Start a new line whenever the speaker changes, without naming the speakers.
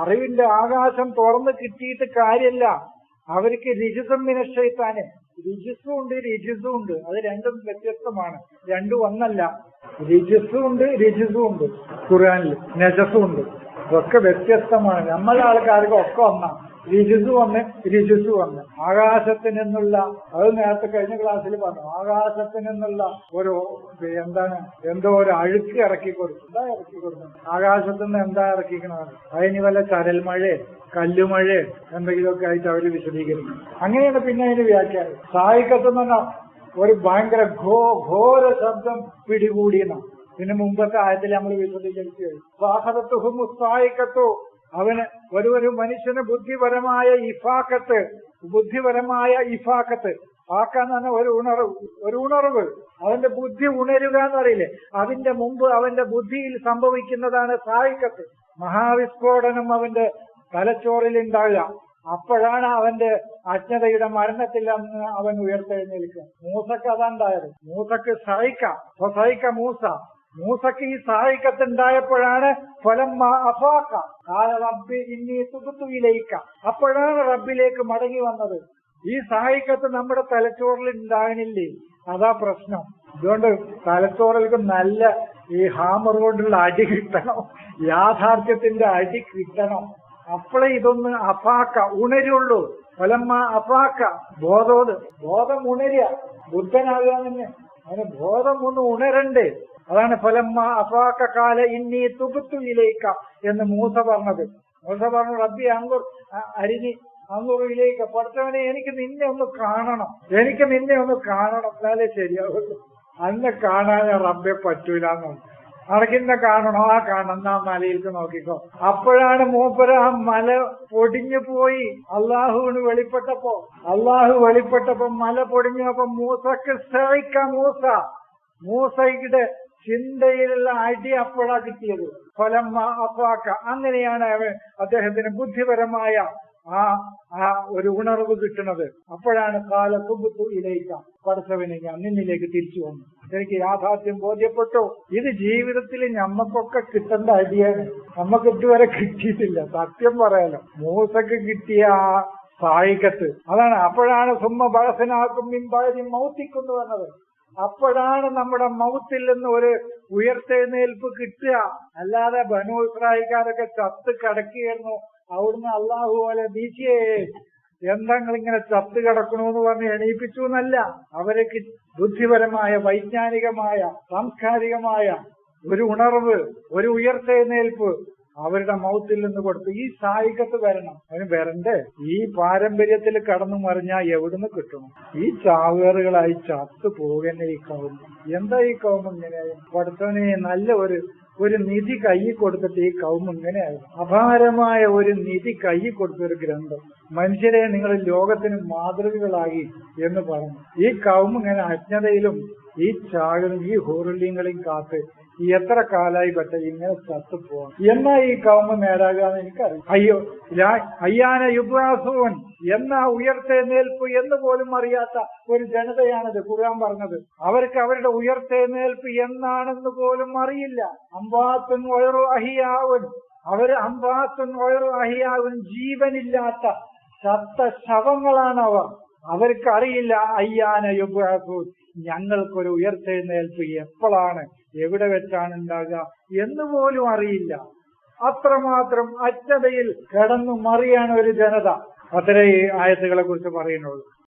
അറിവിന്റെ ആകാശം തുറന്ന് കിട്ടിയിട്ട് കാര്യമല്ല അവർക്ക് രജിസം ഉണ്ട് രിജിസും ഉണ്ട്. അത് രണ്ടും വ്യത്യസ്തമാണ്. രണ്ടും ഒന്നല്ല. രിജിസും ഉണ്ട് രിജിസും ഉണ്ട്. ഖുർആനിൽ നജസും ഉണ്ട്. ഇതൊക്കെ വ്യത്യസ്തമാണ്. നമ്മളെ ആൾക്കാർക്ക് ഒക്കെ ഒന്നാ. രിജിസു വന്ന് രിജിസു വന്ന്. ആകാശത്തിൽ നിന്നുള്ള അത് നേരത്തെ കഴിഞ്ഞ ക്ലാസ്സിൽ പറഞ്ഞു ആകാശത്തിൽ നിന്നുള്ള ഒരു എന്താണ് എന്തോ ഒരു അഴുക്ക് ഇറക്കി കൊടുത്തു. എന്താ ഇറക്കി കൊടുക്കുന്നത്? ആകാശത്തു നിന്ന് എന്താ ഇറക്കിക്കണത് അതിന് വല്ല ചരൽമഴ കല്ലുമഴ എന്തെങ്കിലുമൊക്കെ ആയിട്ട് അവർ വിശദീകരിക്കും അങ്ങനെയാണ് പിന്നെ അതിന് വ്യാഖ്യാനം. സായിക്കത്തു നിന്ന ഒരു ഭയങ്കര ഘോ ഘോര ശബ്ദം പിടികൂടിയെന്നാണ്. പിന്നെ മുമ്പത്തെ ആയത്തിൽ നമ്മൾ വിശദീകരിച്ചു കഴിഞ്ഞു. സാഹതത്തുഹും ഉസ്തായിക്കത്തോ അവന് ഒരു ഒരു മനുഷ്യന് ബുദ്ധിപരമായ ഇഫാക്കത്ത് ബുദ്ധിപരമായ ഇഫാക്കത്ത് ആക്കാന്ന് പറഞ്ഞ ഒരു ഉണർവ് ഒരു ഉണർവ്. അവന്റെ ബുദ്ധി ഉണരുക എന്ന് പറയില്ലേ അതിന്റെ മുമ്പ് അവന്റെ ബുദ്ധിയിൽ സംഭവിക്കുന്നതാണ് സായിക്കത്ത്. മഹാവിസ്ഫോടനം അവന്റെ തലച്ചോറിൽ ഉണ്ടാകുക അപ്പോഴാണ് അവന്റെ അജ്ഞതയുടെ മരണത്തിൽ അന്ന് അവൻ ഉയർത്തെഴുന്നേൽക്കുക. മൂസക്ക് അതാണ്ടായത് മൂസക്ക് സഹിക്ക സഹിക്ക മൂസ. മൂസക്ക് ഈ സഹായിക്കത്ത് ഉണ്ടായപ്പോഴാണ് ഫലം അഫാക്ക. കാല റബ്ബി ഇന്നീ അപ്പോഴാണ് റബ്ബിലേക്ക് മടങ്ങി വന്നത്. ഈ സഹായിക്കത്ത് നമ്മുടെ തലച്ചോറിൽ ഉണ്ടാകണില്ലേ? അതാ പ്രശ്നം. അതുകൊണ്ട് തലച്ചോറിലേക്ക് നല്ല ഈ ഹാമർ കൊണ്ടുള്ള അടി കിട്ടണം. യാഥാർത്ഥ്യത്തിന്റെ അടി കിട്ടണം. അപ്പോഴേ ഇതൊന്ന് അഫാക്ക ഉണരുള്ളൂ. ഫലമ്മ അഫാക്ക. ബോധോത് ബോധം ഉണരുക. ബുദ്ധനാകുക തന്നെ. അതിന് ബോധം ഒന്ന് ഉണരണ്ടേ. അതാണ് ഫലമ്മ അഫാക്ക കാല ഇന്നീ തുകുത്തുയിലേക്ക എന്ന് മൂസ പറഞ്ഞത്. മൂസ പറഞ്ഞു റബ്ബി അങ്കുർ അരിഞ്ഞി അങ്കുറിയിലേക്ക് പഠിച്ചവനെ എനിക്ക് നിന്നെ ഒന്ന് കാണണം. എനിക്ക് നിന്നെ ഒന്ന് കാണണം. എന്നാലേ ശരിയാവുള്ളൂ. അന്ന് കാണാൻ റബ്ബെ പറ്റൂല എന്നുണ്ട് അടക്കിന്നെ കാണണോ? ആ കാണണം. ആ മലയിലേക്ക് നോക്കിക്കോ. അപ്പോഴാണ് മൂപ്പര ആ മല പൊടിഞ്ഞു പോയി. അള്ളാഹുവിന് വെളിപ്പെട്ടപ്പോ അള്ളാഹു വെളിപ്പെട്ടപ്പോ മല പൊടിഞ്ഞപ്പോ മൂസക്ക് സഹിക്ക മൂസ. മൂസയുടെ ചിന്തയിലുള്ള അടി അപ്പോഴാ കിട്ടിയത്. ഫലം അപ്പാക്ക അങ്ങനെയാണ് അവൻ അദ്ദേഹത്തിന് ബുദ്ധിപരമായ ആ ആ ഒരു ഉണർവ് കിട്ടുന്നത്. അപ്പോഴാണ് കാല കാലത്തുബുത്തു ഇലയിക്ക പഠിച്ചവനെ ഞാൻ നിന്നിലേക്ക് തിരിച്ചു വന്നു. എനിക്ക് യാഥാർത്ഥ്യം ബോധ്യപ്പെട്ടു. ഇത് ജീവിതത്തിൽ നമ്മക്കൊക്കെ കിട്ടേണ്ട അടിയാണ് നമുക്ക് ഇതുവരെ കിട്ടിയിട്ടില്ല. സത്യം പറയാലോ. മൂസക്ക് കിട്ടിയ ആ അതാണ് അപ്പോഴാണ് സുമ്മ ബഴസനാക്കും മിൻപാതി മൗത്തിക്കുന്നു പറഞ്ഞത്. അപ്പോഴാണ് നമ്മുടെ മൗത്തിൽ നിന്ന് ഒരു ഉയർത്തെഴുന്നേൽപ്പ് കിട്ടുക. അല്ലാതെ ബനു ഇസ്രായിക്കാരൊക്കെ ചത്ത് കിടക്കുകയായിരുന്നു. അവിടുന്ന് അള്ളാഹു പോലെ ബീച്ചിയേ എന്തെങ്കിലും ഇങ്ങനെ ചത്ത് കിടക്കണമെന്ന് പറഞ്ഞ് എണീപ്പിച്ചു എന്നല്ല. അവർക്ക് ബുദ്ധിപരമായ വൈജ്ഞാനികമായ സാംസ്കാരികമായ ഒരു ഉണർവ് ഒരു ഉയർത്തെഴുന്നേൽപ്പ് അവരുടെ മൗത്തിൽ നിന്ന് കൊടുത്തു ഈ സായികത്ത് വരണം. അതിന് വരണ്ടേ? ഈ പാരമ്പര്യത്തിൽ കടന്നു മറിഞ്ഞാൽ എവിടുന്ന് കിട്ടണം ഈ ചാവേറുകളായി ചത്തു പോകുന്ന ഈ കൗമ എന്താ ഈ കൗമ ഇങ്ങനെയായി? പഠിത്തവനെ നല്ല ഒരു ഒരു നിധി കൈ കൊടുത്തിട്ട് ഈ കൗമ ഇങ്ങനെയായിരുന്നു അപാരമായ ഒരു നിധി കൈ കൊടുത്ത ഒരു ഗ്രന്ഥം. മനുഷ്യരെ നിങ്ങൾ ലോകത്തിന് മാതൃകകളായി എന്ന് പറഞ്ഞു. ഈ കൗമ ഇങ്ങനെ അജ്ഞതയിലും ഈ ചാകലും ഈ ഹോറുല്യങ്ങളെയും കാത്ത് എത്ര കാലായി പറ്റ ഇങ്ങനെ ചത്തുപോകണം എന്നാ ഈ കൗമ നേരാകാന്ന് എനിക്കറിയാം അയ്യോ അയ്യാന യുബ്രാസുവൻ എന്നാ ഉയർത്തെഴുന്നേൽപ്പ് എന്ന് പോലും അറിയാത്ത ഒരു ജനതയാണിത് ഖുർആൻ പറഞ്ഞത്. അവർക്ക് അവരുടെ ഉയർത്തെഴുന്നേൽപ്പ് എന്നാണെന്ന് പോലും അറിയില്ല. അമ്പാത്തൻ വയറു അഹിയാവൻ അവർ അമ്പാത്തൻ വയറു അഹിയാവൻ ജീവനില്ലാത്ത ചത്ത ശവങ്ങളാണ് അവർ അവർക്ക് അറിയില്ല അയ്യാന യുബ്രാസൂൻ ഞങ്ങൾക്കൊരു ഉയർത്തെഴുന്നേൽപ്പ് എപ്പോഴാണ്? എവിടെ വെച്ചാണ് ഉണ്ടാകുക? എന്ന് പോലും അറിയില്ല. അത്രമാത്രം അജ്ഞതയിൽ കിടന്നു മറിയാണ് ഒരു ജനത. അത്രേ ആയത്തുകളെ കുറിച്ച് പറയുന്നുള്ളൂ.